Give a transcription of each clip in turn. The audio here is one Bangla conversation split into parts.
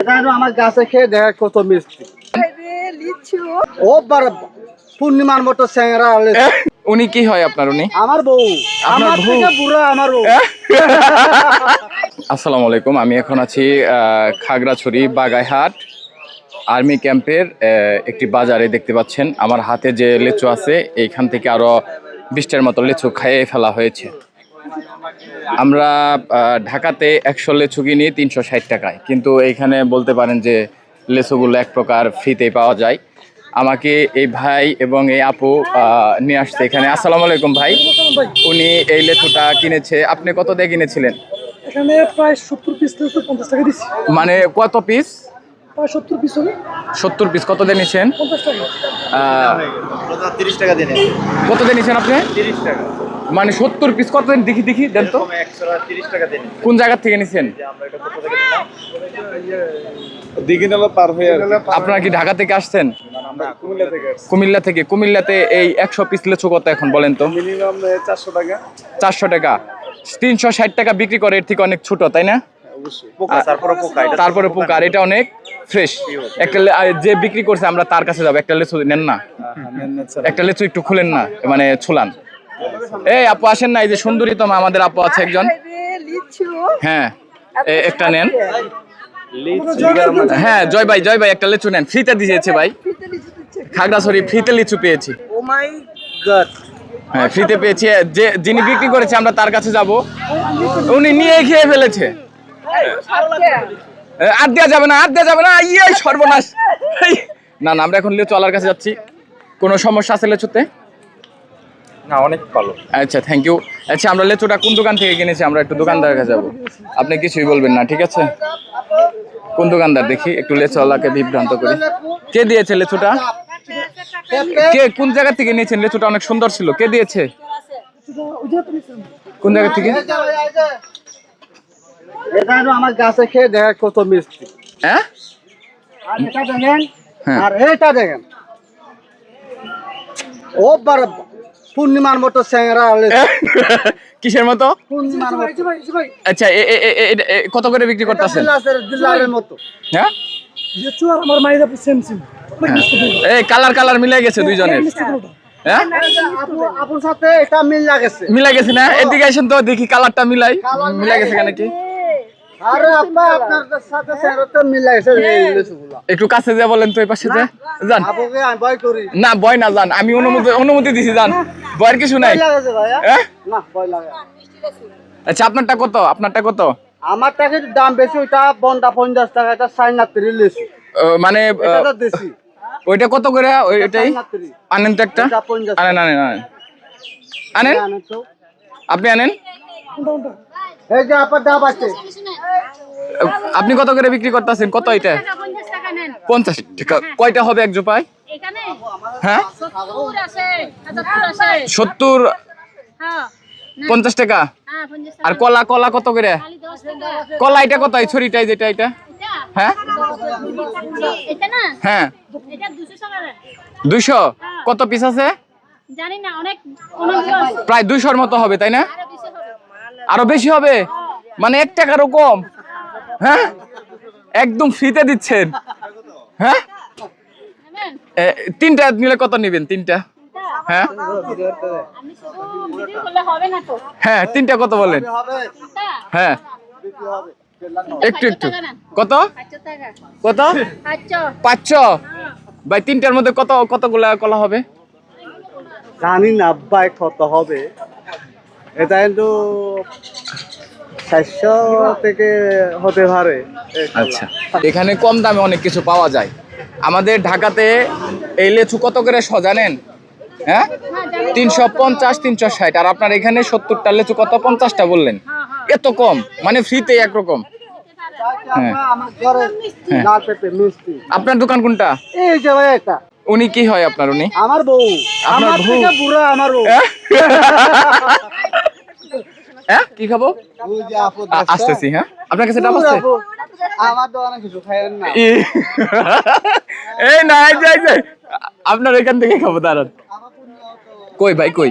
এটা হলো আমার গাছে খেয়ে দেখা কত মিষ্টি। ও বার পূর্ণিমার মতো স্যাংরা হলে উনি কি হয় আপনার উনি? আমার বউ। আমার থেকে বুড়া আমার বউ। আসসালামু আলাইকুম আমি এখন আছি খাগড়াছড়ি বাগাইহাট আর্মি ক্যাম্পের একটি বাজারে দেখতে পাচ্ছেন। আমার হাতে যে লিচু আছে এইখান থেকে আরও বিশটার মতো লিচু খাইয়ে ফেলা হয়েছে। আমরা ঢাকাতে একশো লিচু কিনি তিনশো ষাট টাকায়। কিন্তু এইখানে বলতে পারেন যে লিচুগুলো এক প্রকার ফ্রিতে পাওয়া যায়। আমাকে এই ভাই এবং এই আপু নিয়ে আসছে এখানে। আসসালামু আলাইকুম ভাই। উনি এই লেচুটা কিনেছে। আপনি কত দিয়ে কিনেছিলেন? এখানে প্রায় সত্তর পিস তো পঞ্চাশ টাকা দিচ্ছি। মানে কত পিস প্রায় সত্তর পিস হবে সত্তর পিস কত দিয়ে নিছেন? পঞ্চাশ টাকা। তিরিশ টাকা দিনে কত দিয়ে নিছেন আপনি? তিরিশ টাকা। মানে সত্তর পিস কত দিন? দেখি দেখি দেন তো। কোন জায়গা থেকে নিছেন? হয়ে আপনারা কি ঢাকা থেকে আসছেন? কুমিল্লা থেকে কুমিল্লাতে এই একশো পিস লেচু কত এখন বলেন তো? চারশো টাকা। চারশো টাকা। তিনশো ষাট টাকা বিক্রি করে এর থেকে অনেক ছোট তাই না? পোকা তারপরে পোকা এটা অনেক ফ্রেশ একটা লে- যে বিক্রি করছে আমরা তার কাছে যাব। একটা লেচু নেন না। একটা লেচু একটু খুলেন না মানে ছুলান। এই আপু আসেন না এই যে সুন্দরী তোমা আমাদের আপু আছে একজন। হ্যাঁ এ- একটা নেন। হ্যাঁ জয় ভাই জয় ভাই একটা লিচু নেন। ফ্রিতে দিয়েছে ভাই। খাগড়াছড়ি ফ্রিতে লিচু পেয়েছি। হ্যাঁ ফ্রিতে পেয়েছি। যে যিনি বিক্রি করেছে আমরা তার কাছে যাব। উনি নিয়ে খেয়ে ফেলেছে। এ, আর দেওয়া যাবে না আর দেওয়া যাবে না। ইয়ে সর্বনাশ। না না আমরা এখন লিচু আলার কাছে যাচ্ছি। কোনো সমস্যা আছে লিচুতে? না অনেক ভালো। আচ্ছা থ্যাংক ইউ আচ্ছা আমরা লেচুটা কোন দোকান থেকে কিনেছি? আমরা একটু দোকানদারের কাছে যাব। আপনি কিছুই বলবেন না ঠিক আছে? কোন দোকানদার? দেখি একটু লেচুওয়ালাকে বিভ্রান্ত করি। কে দিয়েছে লেচুটা? কে কোন জায়গা থেকে নিয়েছেন? লেচুটা অনেক সুন্দর ছিল। কে দিয়েছে? কোন জায়গা থেকে? এটা আমার গাছে খেয়ে দেখা কত মিষ্টি। হ্যাঁ? আর এটা দেখেন হ্যাঁ। আর এটা দেখেন। ও বার পূর্ণিমার মতো স্যাংরা হলে কিসের মতো? পূর্ণিমার আচ্ছা কত করে বিক্রি করতেছেন? দিলারের মতো। হ্যাঁ? আমার সেম সেম। এই কালার কালার মিলাই গেছে দুইজনের। হ্যাঁ? আপু আপুর সাথে এটা মিল লাগেছে মিলাই গেছে না? এদিকে আসেন তো দেখি কালারটা মিলাই। মিলাই গেছে কেন কি মিল একটু কাছে যা বলেন তো এই পাশে যে। যান। না ভয় না যান। আমি অনুমতি অনুমতি দিছি যান। ভয়ের কিছু নাই? আচ্ছা আপনারটা কত? আপনারটা কত? আমার টাকা দাম বেশি ওইটা বন্ডা পঞ্চাশ টাকা এটা সাড়ে নাত্রি লিচু মানে দেশি। ওইটা কত করে? ওই এটাই সাড়ে নাত্রি আনেন তো একটা। আনেন আনেন আনেন। আনেন? আপনি আনেন? এই যে আপনার ডাব আছে। আপনি কত করে বিক্রি করতেছেন? কত এটা? পঞ্চাশ টাকা নেন। পঞ্চাশ টাকা। কয়টা হবে এক জোপায়? হ্যাঁ? সত্তর হ্যাঁ। পঞ্চাশ টাকা? হ্যাঁ আর কলা কলা কত করে? খালি দশ টাকা। কলা এটা কত এই ছড়িটাই যেটা এটা? এটা? হ্যাঁ? হ্যাঁ। দুশো দুইশো কত পিস আছে? জানি না অনেক অনেক আছে। প্রায় দুইশোর মতো হবে তাই না? আরও বেশি হবে। আরও বেশি হবে? মানে এক টাকারও কম। হ্যাঁ? একদম ফ্রিতে দিচ্ছেন। হ্যাঁ? তিনটা নিলে কত নেবেন? তিনটা? হ্যাঁ? হ্যাঁ তিনটা কত বলেন? হ্যাঁ। একটু একটু। কত? কত? পাঁচশো। পাঁচশো ভাই তিনটার মধ্যে কত কতগুলা কলা হবে? জানি না ভাই কত হবে। এটা কিন্তু চারশো থেকে হতে পারে। আচ্ছা। এখানে কম দামে অনেক কিছু পাওয়া যায়। আমাদের ঢাকাতে এই লেচু কত করে শ জানেন? হ্যাঁ? তিনশো পঞ্চাশ তিনশো ষাট। আর আপনার এখানে সত্তরটা লেচু কত? পঞ্চাশটা বললেন। এত কম। মানে ফ্রিতে একরকম। হ্যাঁ। মিষ্টি আপনার দোকান কোনটা? উনি কি হয় আপনার উনি? আমার বউ। আমার বউ? আমার বউ। হ্যাঁ? কি খাব? আসতেছি হ্যাঁ? আপনার কাছে ডাব আছে? আমার দোকানে কিছু খাইয়েন না। এই না এই যে, এই আপনার এখান থেকে খাব দাঁড়ান। কই ভাই কই?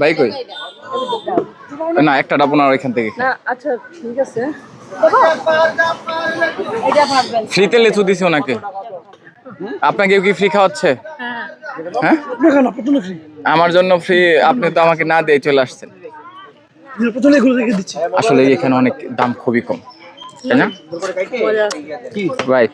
ভাই কই? না একটা ডাব ওনার এখান থেকে না আচ্ছা ঠিক আছে। ফ্রিতে লিচু দিছে ওনাকে। আপনাকে কি ফ্রি খাওয়াচ্ছে? হ্যাঁ। ফ্রি। আমার জন্য ফ্রি আপনি তো আমাকে না দিয়ে চলে আসছেন। প্রথমে এগুলো রেখে দিচ্ছি। আসলে এখানে অনেক দাম খুবই কম তাই না? রাইট